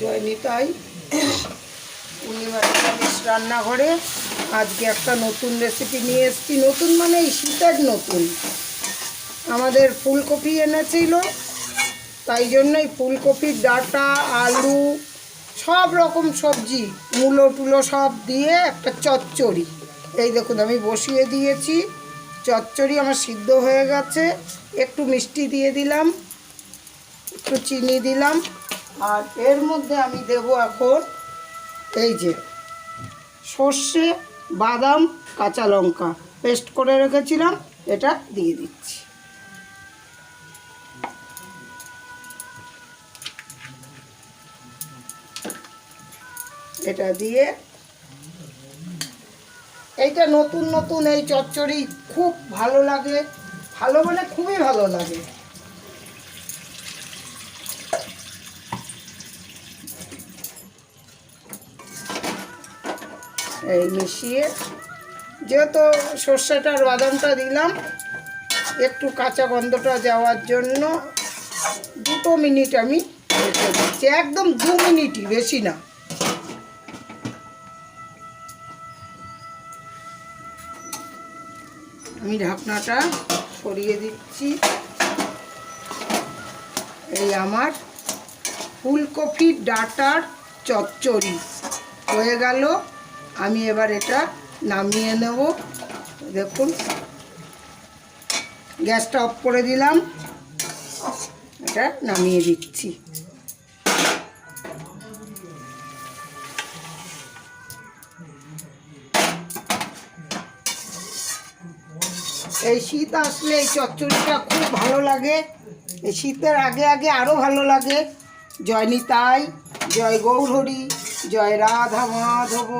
জয় নিতাই পূর্ণিমা রান্নাঘরে আজকে একটা নতুন রেসিপি নিয়ে এসেছি। নতুন মানে এই শীতের নতুন। আমাদের ফুলকপি এনেছিল, তাই জন্যই ফুলকপির ডাঁটা, আলু, সব রকম সবজি, মূলো টুলো সব দিয়ে একটা চচ্চড়ি। এই দেখুন, আমি বসিয়ে দিয়েছি। চচ্চড়ি আমার সিদ্ধ হয়ে গেছে। একটু মিষ্টি দিয়ে দিলাম, একটু চিনি দিলাম। আর এর মধ্যে আমি দেব এখন এই যে সর্ষে, বাদাম, কাঁচা লঙ্কা। পেস্ট করে রেখেছিলাম, এটা দিয়ে দিচ্ছি। এটা দিয়ে এইটা নতুন নতুন এই চচ্চড়ি খুব ভালো লাগে, ভালো মানে খুবই ভালো লাগে। এই মিশিয়ে যেহেতু সর্ষেটা আর বাদামটা দিলাম, একটু কাঁচা গন্ধটা যাওয়ার জন্য দুটো মিনিট আমি রেখে দিচ্ছি। একদম দু মিনিটই, বেশি না। আমি ঢাকনাটা সরিয়ে দিচ্ছি। এই আমার ফুলকপির ডাটার চচ্চড়ি হয়ে গেল। আমি এবার এটা নামিয়ে নেব। দেখুন। গ্যাসটা অফ করে দিলাম। এটা নামিয়ে দিচ্ছি। এই শীত আসলে এই চচ্চড়িটা খুব ভালো লাগে। এই শীতের আগে আগে আরও ভালো লাগে। জয় নিতাই, জয় গৌরহরি, জয় রাধা মাধব।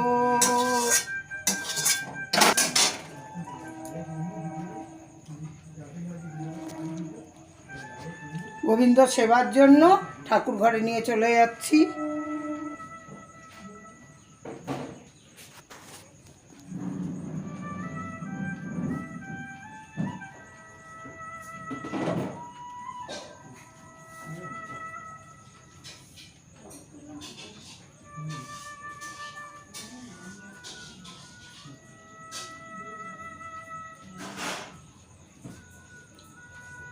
গোবিন্দ সেবার জন্য ঠাকুর ঘরে নিয়ে চলে যাচ্ছি।